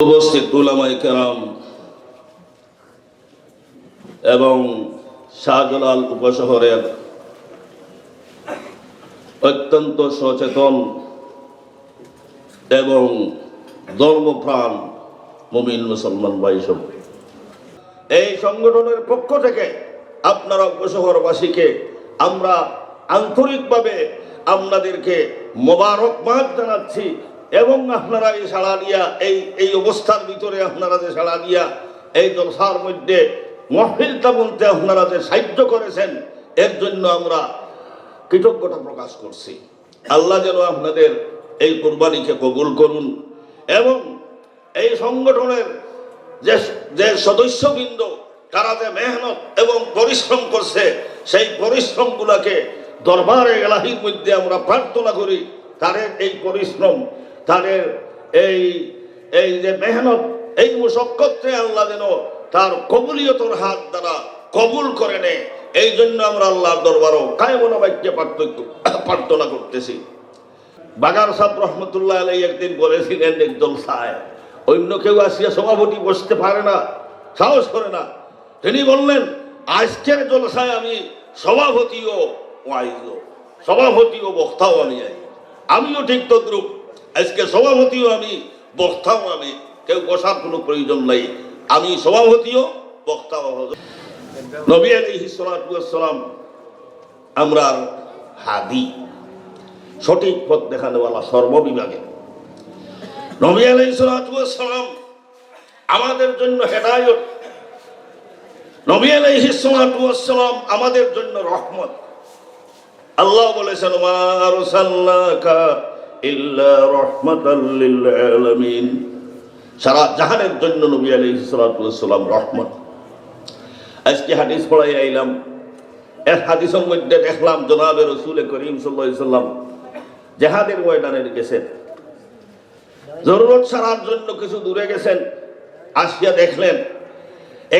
উপস্থিত উলামাই কেরাম এবং শাহজালাল উপশহরের অত্যন্ত সচেতন এবং ধর্মপ্রাণ মুমিন মুসলমান ভাইসব এই সংগঠনের পক্ষ থেকে আপনারা উপশহরবাসীকে আমরা আন্তরিকভাবে আপনাদেরকে মোবারকবাদ জানাচ্ছি এবং আপনারা এই সাড়া দিয়া, এই এই অবস্থার ভিতরে আপনারা যে সাড়া দিয়া, এই জলসার মধ্যে মহফিলটা বলতে আপনারা যে সাহায্য করেছেন, এর জন্য আমরা কৃতজ্ঞতা প্রকাশ করছি। আল্লাহ যেন আপনাদের এই কোরবানিকে কবুল করুন এবং এই সংগঠনের যে যে সদস্যবৃন্দ, তারা যে মেহনত এবং পরিশ্রম করছে, সেই পরিশ্রমগুলোকে দরবারে এলাহির মধ্যে আমরা প্রার্থনা করি, তাদের এই পরিশ্রম তাদের এই এই যে মেহনত, এই মুশক্কতে আল্লাহ যেন তার কবুলিয়তর হাত দ্বারা কবুল করে নেয়, এই জন্য আমরা আল্লাহর দরবারও কায়মনা বাক্যে পার্থক্য, প্রার্থনা করতেছি। বাগার সাহেব রহমতুল্লাহ আলাই একদিন বলেছিলেন একদম সায় অন্য কেউ আসিয়া সভাপতি বসতে পারে না, সাহস করে না। তিনি বললেন, আজকের জলসায় আমি সভাপতিও ওয়াইজ সভাপতিও বক্তাও আমি যাই আমিও ঠিক তদ্রুপ আজকে সভাপতিও আমি, বক্তাও আমি, কেউ বসার কোনো প্রয়োজন নাই। আমি সভাপতিও, বক্তাও। নবী ওয়াস সালাম আমরা হাদি, সঠিক পথ দেখানোওয়ালা সর্ববিভাগে। নবী আলাইসালাম আমাদের জন্য হেদায়ত। নবী আলাইসালাম আমাদের জন্য রহমত। আল্লাহ বলেছেন, মা আরসালনাকা ইল্লা রাহমাতাল আলামিন সারা জাহানের জন্য নবী আলাইহিসসালাম রহমত। আজকে হাদিস পড়াই আইলাম। এক হাদিসের মধ্যে দেখলাম জনাবে রসুল করিম সাল্লাম জেহাদের ময়দানে গেছেন। জরুরত সারার জন্য কিছু দূরে গেছেন। আসিয়া দেখলেন,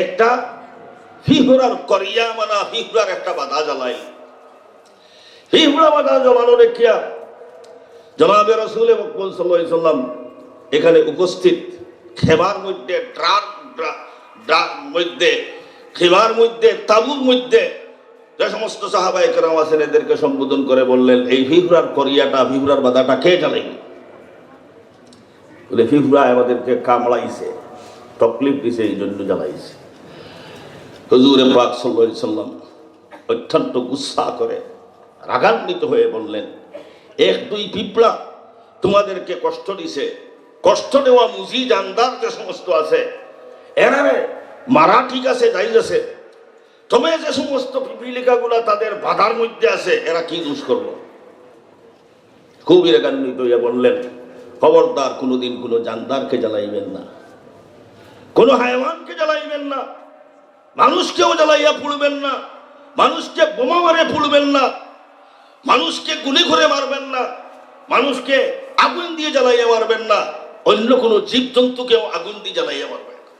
একটা ফিহুরার করিয়া মানা ফিহুরার একটা বাধা জ্বালাই হিহুরা বাধা জ্বালানো দেখিয়া জনাবে রসুল মকবুল সাল্লাম এখানে উপস্থিত খেবার মধ্যে ড্রার মধ্যে, খেবার মধ্যে, তাবুর মধ্যে যে সমস্ত সাহাবাই কেরাম আছেন, এদেরকে সম্বোধন করে বললেন, এই ফিহুরার করিয়াটা ফিহুরার বাধাটা কে জ্বালাইল? বলে, ফিফরা আমাদেরকে কামড়াইছে, তকলিফ দিছে এই জন্য জ্বালাইছে। হজুরে পাক সাল্লাম অত্যন্ত গুসা করে, রাগান্বিত হয়ে বললেন এক, দুই পিঁপড়া তোমাদেরকে কষ্ট দিছে। কষ্ট দেওয়া মুজি জানদার যে সমস্ত আছে এরারে মারা ঠিক আছে, যাই আছে তবে যে সমস্ত পিপিলিকাগুলা তাদের বাধার মধ্যে আছে, এরা কি দোষ করল খুবই রেগান্বিত হইয়া বললেন, খবরদার কোনোদিন কোনো জানদারকে জ্বালাইবেন না। কোনো হায়ওয়ানকে জ্বালাইবেন না। মানুষকেও জ্বালাইয়া পুড়বেন না। মানুষকে বোমা মারে পুড়বেন না। মানুষকে গুলি করে মারবেন না, মানুষকে আগুন দিয়ে জ্বালাইয়া মারবেন না, অন্য কোনো জীবজন্তুকেও আগুন দিয়ে জ্বালাইয়া মারবেন না।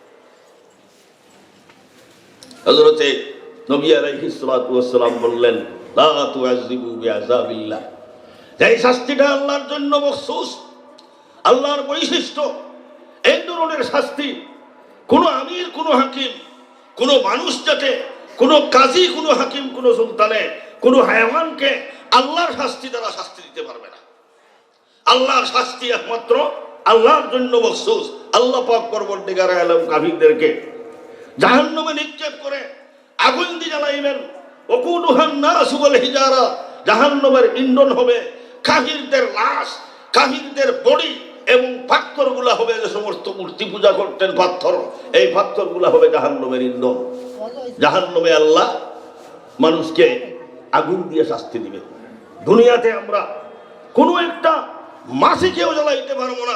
নবী আলাইহিস সালাতু ওয়াস সালাম বললেন শাস্তিটা আল্লাহর জন্য আল্লাহর বৈশিষ্ট্য, এই ধরনের শাস্তি কোনো আমির, কোনো হাকিম, কোনো মানুষ যাতে, কোনো কাজী, কোনো হাকিম, কোনো সুলতানে, কোনো হায়ামানকে আল্লাহর শাস্তি দ্বারা শাস্তি দিতে পারবে না। আল্লাহর শাস্তি একমাত্র আল্লাহর জন্য মখসুস। আল্লাহ পাক পরবর্তীকার আলম কাফিরদেরকে জাহান্নামে নিক্ষেপ করে আগুন দিয়ে জ্বালাইবেন। ওকুনুহান নাস ওয়াল হিজারা। জাহান্নামের ইন্ধন হবে, কাফিরদের লাশ, কাফিরদের বডি এবং পাথরগুলা হবে যে সমস্ত মূর্তি পূজা করতেন পাথর। এই পাথরগুলা হবে জাহান্নামের ইন্ধন। জাহান্নামে আল্লাহ মানুষকে আগুন দিয়ে শাস্তি দিবে দুনিয়াতে আমরা কোনো একটা মাসিকেও জ্বালাইতে পারব না।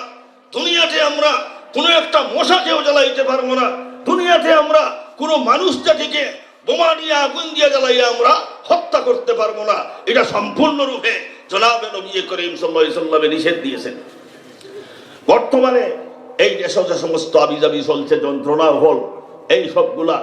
দুনিয়াতে আমরা কোনো একটা মশাকেও জ্বালাইতে পারব না। দুনিয়াতে আমরা কোনো মানুষ জাতিকে বোমা দিয়ে আগুন দিয়ে জ্বালাইয়া আমরা হত্যা করতে পারব না। এটা সম্পূর্ণরূপে জনাবে নবী করিম সাল্লাহ সাল্লামে নিষেধ দিয়েছেন। বর্তমানে এই দেশে যে সমস্ত আবিজাবি চলছে, যন্ত্রণা হল, এই সবগুলা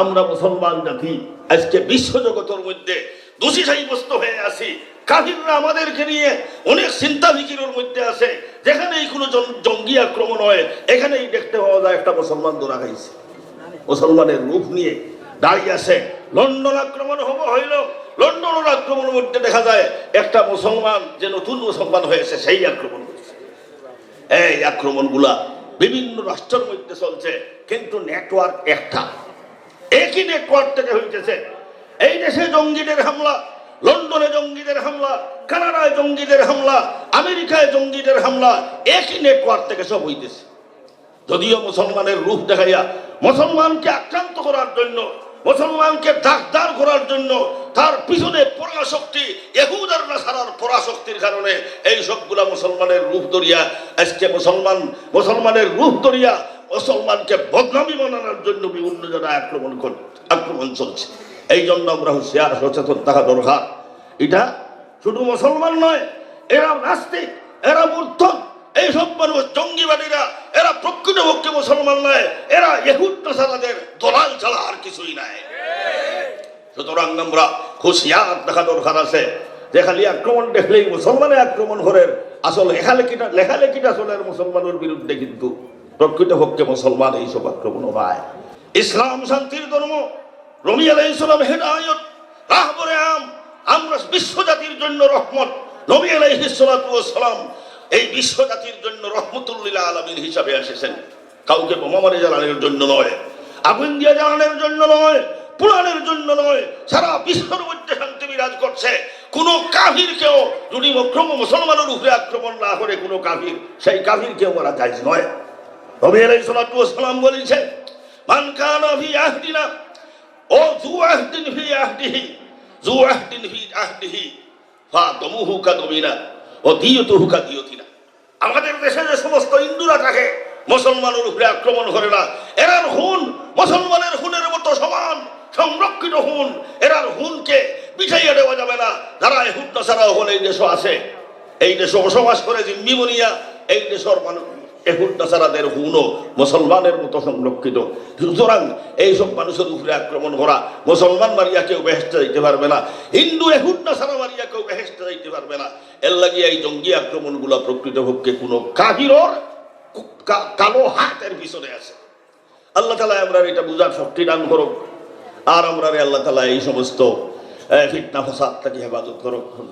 আমরা মুসলমান জাতি আজকে বিশ্বজগতের মধ্যে দোষী সাব্যস্ত হয়ে আছি। কাহিররা আমাদেরকে নিয়ে অনেক চিন্তা ফিকিরের মধ্যে আছে। যেখানেই কোনো জঙ্গি আক্রমণ হয়, এখানেই দেখতে পাওয়া যায় একটা মুসলমান ধরা খাইছে। মুসলমানের রূপ নিয়ে দাঁড়িয়ে আছে। লন্ডন আক্রমণ হব হইল। লন্ডনের আক্রমণের মধ্যে দেখা যায় একটা মুসলমান, যে নতুন মুসলমান হয়েছে সেই আক্রমণ করছে। এই আক্রমণগুলা বিভিন্ন রাষ্ট্রের মধ্যে চলছে, কিন্তু নেটওয়ার্ক একটা। একই নেটওয়ার্ক থেকে হইতেছে এই দেশে জঙ্গিদের হামলা, লন্ডনে জঙ্গিদের হামলা, কানাডায় জঙ্গিদের হামলা, আমেরিকায় জঙ্গিদের হামলা, একই নেটওয়ার্ক থেকে সব হইতেছে। যদিও মুসলমানের রূপ দেখাইয়া মুসলমানকে আক্রান্ত করার জন্য, মুসলমানকে দাগদার করার জন্য তার পিছনে পরাশক্তি এহুদার নাসারার পরাশক্তির কারণে এই সবগুলা মুসলমানের রূপ ধরিয়া, আজকে মুসলমান, মুসলমানের রূপ ধরিয়া মুসলমানকে বদনামি বানানোর জন্য বিভিন্ন জায়গায় আক্রমণ কর আক্রমণ চলছে। এই জন্য আমরা হুঁশিয়ার, সচেতন থাকা দরকার। এটা শুধু মুসলমান নয়, এরা নাস্তিক, এরা মূর্ধক এইসব মানুষ জঙ্গিবাদীরা, এরা প্রকৃতপক্ষে মুসলমান নয়, এরা এহুদ নাসারাদের দলাল ছাড়া আর কিছুই নাই। সুতরাং আমরা হুঁশিয়ার দেখা দরকার আছে। যে খালি আক্রমণ দেখলেই মুসলমানে আক্রমণ করেন, আসল লেখালেখিটা লেখালেখিটা আসলে মুসলমানের বিরুদ্ধে কিন্তু প্রকৃতপক্ষে মুসলমান এইসব আক্রমণ হয় ইসলাম শান্তির ধর্ম রমি আলাই ইসলাম হেদায়ত রাহবরে আম। আমরা বিশ্ব জাতির জন্য রহমত। নবী আলাইহিসসালাম এই বিশ্ব জাতির জন্য রহমতুল্লিল আলমীর হিসাবে এসেছেন। কাউকে বোমামারে জ্বালানোর জন্য নয়, আগুন দিয়ে জ্বালানোর জন্য নয়, পুরাণের জন্য নয়, সারা বিশ্বের মধ্যে শান্তি বিরাজ করছে। কোন কাভির কেউ যদি অক্রম মুসলমানের উপরে আক্রমণ না করে কোনো কাভির সেই কাভির কেউ মারা যায় নয় নবী আলাইহিসসালাম বলেছে, মান কানা আহদিনা ও জু আহদিন ফি আহদিহি জু আহদিন ফি আহদিহি। ফা দমুহু কা দমিনা, ও দিয়তুহু কা দিয়তিনা। আমাদের দেশে যে সমস্ত হিন্দুরা থাকে, মুসলমানের উপরে আক্রমণ করে না। এরার হুন মুসলমানের হুনের মতো সমান, সংরক্ষিত হুন। এরার হুনকে পিছাইয়া দেওয়া যাবে না। যারা হুদ ছাড়া হন এই দেশ আছে। এই দেশে বসবাস করে জিম্মি বনিয়া এই দেশের মানুষ এহুদ নাসারাদের হুনও মুসলমানের মতো সংরক্ষিত। সুতরাং এইসব মানুষের উপরে আক্রমণ করা মুসলমান মারিয়া কেউ বেহেস্তে যাইতে পারবে না। হিন্দু এহুদ নাসারা মারিয়া কেউ বেহেস্তে যাইতে পারবে না। এর লাগিয়ে এই জঙ্গি আক্রমণগুলো প্রকৃতপক্ষে কোনো কাহিরর কালো হাতের পিছনে আছে। আল্লাহ তালা আমরা এটা বুঝার শক্তি দান করুক। আর আমরা আল্লাহ তালা এই সমস্ত ফিতনা ফসাদ থেকে হেফাজত করুক।